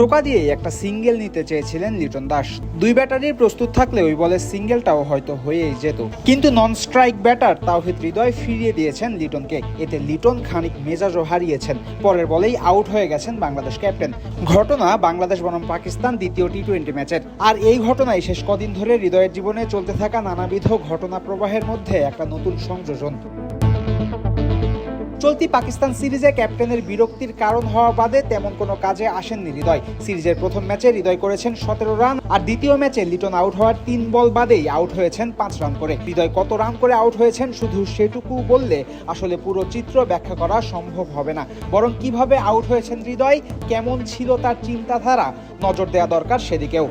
টোকা দিয়ে একটা সিঙ্গেল নিতে চেয়েছিলেন লিটন দাস। দুই ব্যাটারির প্রস্তুত থাকলে ওই বলের সিঙ্গেলটাও হয়তো হয়েই যেত। কিন্তু নন স্ট্রাইক ব্যাটার তাওহিদ হৃদয় ফিরিয়ে দিয়েছেন লিটনকে। এতে লিটন খানিক মেজাজও হারিয়েছেন। পরের বলেই আউট হয়ে গেছেন বাংলাদেশ ক্যাপ্টেন। ঘটনা বাংলাদেশ বনাম পাকিস্তান দ্বিতীয় টি টোয়েন্টি ম্যাচের। আর এই ঘটনাই শেষ কদিন ধরে হৃদয়ের জীবনে চলতে থাকা নানাবিধ ঘটনা প্রবাহের মধ্যে একটা নতুন সংযোজন। চলতি পাকিস্তান সিরিজে ক্যাপ্টেনের বিরক্তির কারণ হওয়া বাদে তেমন কোনো কাজে আসেননি হৃদয়। সিরিজের প্রথম ম্যাচে হৃদয় করেছেন সতেরো রান, আর দ্বিতীয় ম্যাচে লিটন আউট হওয়ার তিন বল বাদেই আউট হয়েছেন পাঁচ রান করে। হৃদয় কত রান করে আউট হয়েছেন শুধু সেটুকু বললে আসলে পুরো চিত্র ব্যাখ্যা করা সম্ভব হবে না। বরং কীভাবে আউট হয়েছেন হৃদয়, কেমন ছিল তার চিন্তাধারা, নজর দেওয়া দরকার সেদিকেও।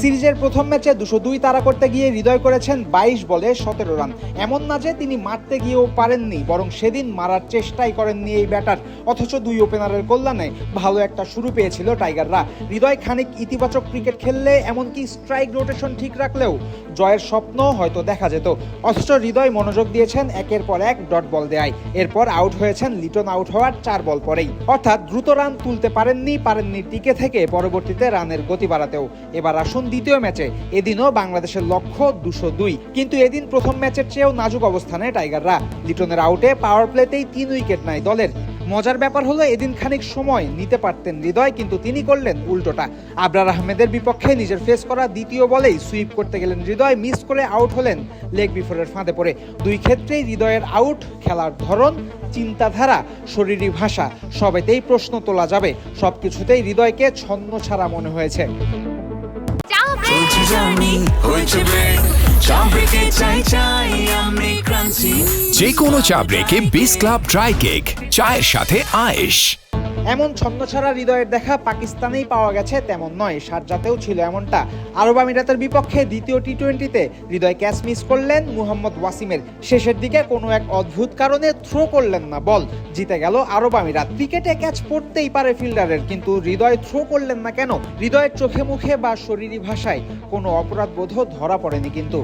সিরিজের প্রথম ম্যাচে দুশো দুই তারা করতে গিয়ে হৃদয় করেছেন বাইশ বলে সতেরো রান। এমন না যে তিনি মারতে গিয়েও পারেননি, বরং সেদিন মারার চেষ্টাই করেননি এই ব্যাটার। অথচ দুই ওপেনারের কল্যাণে ভালো একটা শুরু পেয়েছিল টাইগাররা। হৃদয় খানিক ইতিবাচক ক্রিকেট খেললে, এমনকি স্ট্রাইক রোটেশন ঠিক রাখলেও জয়ের স্বপ্ন হয়তো দেখা যেত। অথচ হৃদয় মনোযোগ দিয়েছেন একের পর এক ডট বল দেয় এরপর আউট হয়েছেন, লিটন আউট হওয়ার চার বল পরেই। অর্থাৎ দ্রুত রান তুলতে পারেননি পারেননি টিকে থেকে পরবর্তীতে রানের গতি বাড়াতেও। এবার আসুন দ্বিতীয় ম্যাচে। এদিনও বাংলাদেশের লক্ষ্য দুশো দুই। কিন্তু এদিন প্রথম ম্যাচের চেয়েও নাজুক অবস্থানে টাইগাররা। লিটনের আউটে পাওয়ার প্লেতেই তিন উইকেট নেয় দলের। মজার ব্যাপার হলো, এদিন খানিক সময় নিতে পারতেন হৃদয়, কিন্তু তিনি করলেন উল্টোটা। আবরার আহমেদের বিপক্ষে নিজের ফেস করা দ্বিতীয় বলেই সুইপ করতে গেলেন হৃদয় মিস করে আউট হলেন লেগ বিফোরের ফাঁদে পড়ে। দুই ক্ষেত্রেই হৃদয়ের আউট খেলার ধরন, চিন্তাধারা, শরীরী ভাষা, সবেতেই প্রশ্ন তোলা যাবে। সবকিছুতেই হৃদয়কে ছন্ন ছাড়া মনে হয়েছে। চলছে জার্নি হয়েছে ব্রেক চা চাই চাই আমি ক্রান্তি যে কোনো চা ব্রেকে বিস ক্লাব ড্রাই কেক চায়ের সাথে আয়েশ। এমন ছন্নছাড়া হৃদয়ের দেখা পাকিস্তানেই পাওয়া গেছে, তেমন নয়। সারজাতেও ছিল এমনটা। আরব আমিরাতের বিপক্ষে দ্বিতীয় টি টোয়েন্টিতে হৃদয় ক্যাচ মিস করলেন মুহাম্মদ ওয়াসিমের। শেষের দিকে কোনো এক অদ্ভুত কারণে থ্রো করলেন না বল। জিতে গেল আরব আমিরাত। ক্রিকেটে ক্যাচ পড়তেই পারে ফিল্ডারের, কিন্তু হৃদয় থ্রো করলেন না কেন? হৃদয়ের চোখে মুখে বা শরীরী ভাষায় কোনো অপরাধ বোধও ধরা পড়েনি কিন্তু।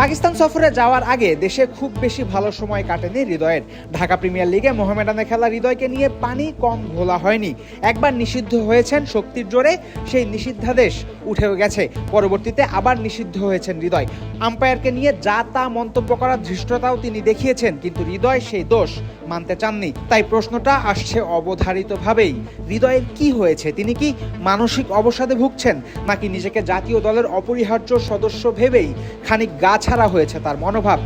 পাকিস্তান সফরে যাওয়ার আগে দেশে খুব বেশি ভালো সময় কাটেনি হৃদয়ের। ঢাকা প্রিমিয়ার লিগে মোহামেডানে খেলা হৃদয়কে নিয়ে পানি কম ঘোলা হয়নি। একবার নিষিদ্ধ হয়েছেন শক্তির জোরে, সেই নিষিদ্ধাদেশ উঠেও গেছে। পরবর্তীতে আবার নিষিদ্ধ হয়েছেন হৃদয়। আম্পায়ারকে নিয়ে যা তা মন্তব্য করার ধৃষ্টতাও তিনি দেখিয়েছেন, কিন্তু হৃদয় সেই দোষ মানতে চাননি। তাই প্রশ্নটা আসছে অবধারিতভাবেই। হৃদয়ের কি হয়েছে? তিনি কি মানসিক অবসাদে ভুগছেন, নাকি নিজেকে জাতীয় দলের অপরিহার্য সদস্য ভেবেই খানিক গা ছাড়া হয়েছে তার মনোভাব।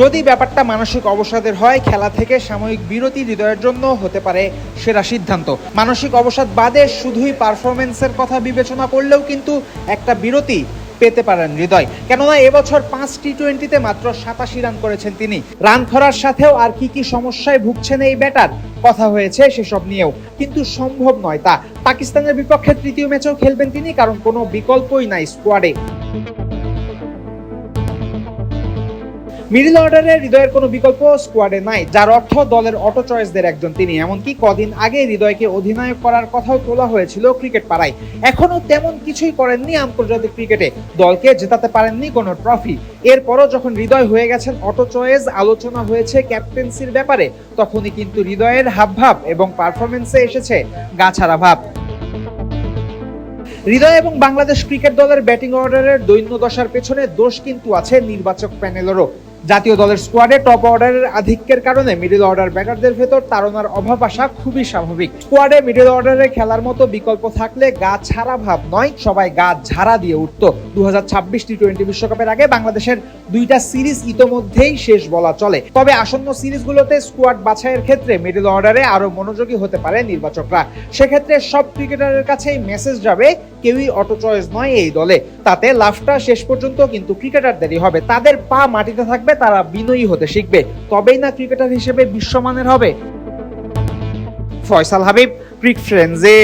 যদি ব্যাপারটা মানসিক অবসাদের হয়, খেলা থেকে সাময়িক বিরতি হৃদয়ের জন্য হতে পারে সেরা সিদ্ধান্ত। মানসিক অবসাদ বাদে শুধুই পারফরমেন্সের কথা বিবেচনা করলেও কিন্তু একটা বিরতি পেতে পারেন হৃদয়। কেননা এবছর পাঁচ টি টোয়েন্টিতে মাত্র সাতাশি রান করেছেন তিনি। রান খরার সাথেও আর কি কি সমস্যায় ভুগছেন এই ব্যাটার? কথা হয়েছে সেসব নিয়েও। কিন্তু সম্ভব নয় তা। পাকিস্তানের বিপক্ষে তৃতীয় ম্যাচেও খেলবেন তিনি, কারণ কোনো বিকল্পই নাই স্কোয়াডে মিডল অর্ডারে হৃদয়ের কোনো বিকল্প স্কোয়াডে নাই, যার অর্থ দলের অটো চয়েসদের একজন তিনি। এমনকি কদিন আগে হৃদয়কে অধিনায়ক করার কথাও তোলা হয়েছিল ক্রিকেট পাড়ায়। এখনও তেমন কিছুই করেননি আন্তর্জাতিক ক্রিকেটে দলকে জেতাতে পারেননি কোনো ট্রফি এরপরও যখন হৃদয় হয়ে গেছেন অটো চয়েস আলোচনা হয়েছে ক্যাপ্টেন্সির ব্যাপারে। তখনই কিন্তু হৃদয়ের হাবভাব এবং পারফরমেন্সে এসেছে গাছাড়া ভাব। হৃদয় এবং বাংলাদেশ ক্রিকেট দলের ব্যাটিং অর্ডারের দৈন্য দশার পেছনে দোষ কিন্তু আছে নির্বাচক প্যানেলেরও জাতীয় দলের স্কোয়াডে টপ অর্ডারের আধিক্যের কারণে মিডল অর্ডার ব্যাটারদের ভেতর তাড়নার অভাব আসা খুবই স্বাভাবিক। স্কোয়াডে মিডল অর্ডারে খেলার মতো বিকল্প থাকলে গা ছাড়া ভাব নয়, সবাই গা ঝাড়া দিয়ে উঠত। দু টি টোয়েন্টি বিশ্বকাপের আগে বাংলাদেশের দুইটা সিরিজ ইতোমধ্যেই শেষ বলা চলে। তবে আসন্ন সিরিজগুলোতে স্কোয়াড বাছাইয়ের ক্ষেত্রে মিডল অর্ডারে আরও মনোযোগী হতে পারে নির্বাচকরা। সেক্ষেত্রে সব ক্রিকেটারের কাছেই মেসেজ যাবে কেউই অটো চয়েস নয় এই দলে। তাতে লাভটা শেষ পর্যন্ত কিন্তু ক্রিকেটারদেরই হবে। তাদের পা মাটিতে থাকবে, তারা বিনয়ী হতে শিখবে। তবেই না ক্রিকেটার হিসেবে বিশ্বমানের হবে। ফয়সাল হাবিব, ক্রিক ফ্রেন্ডসে।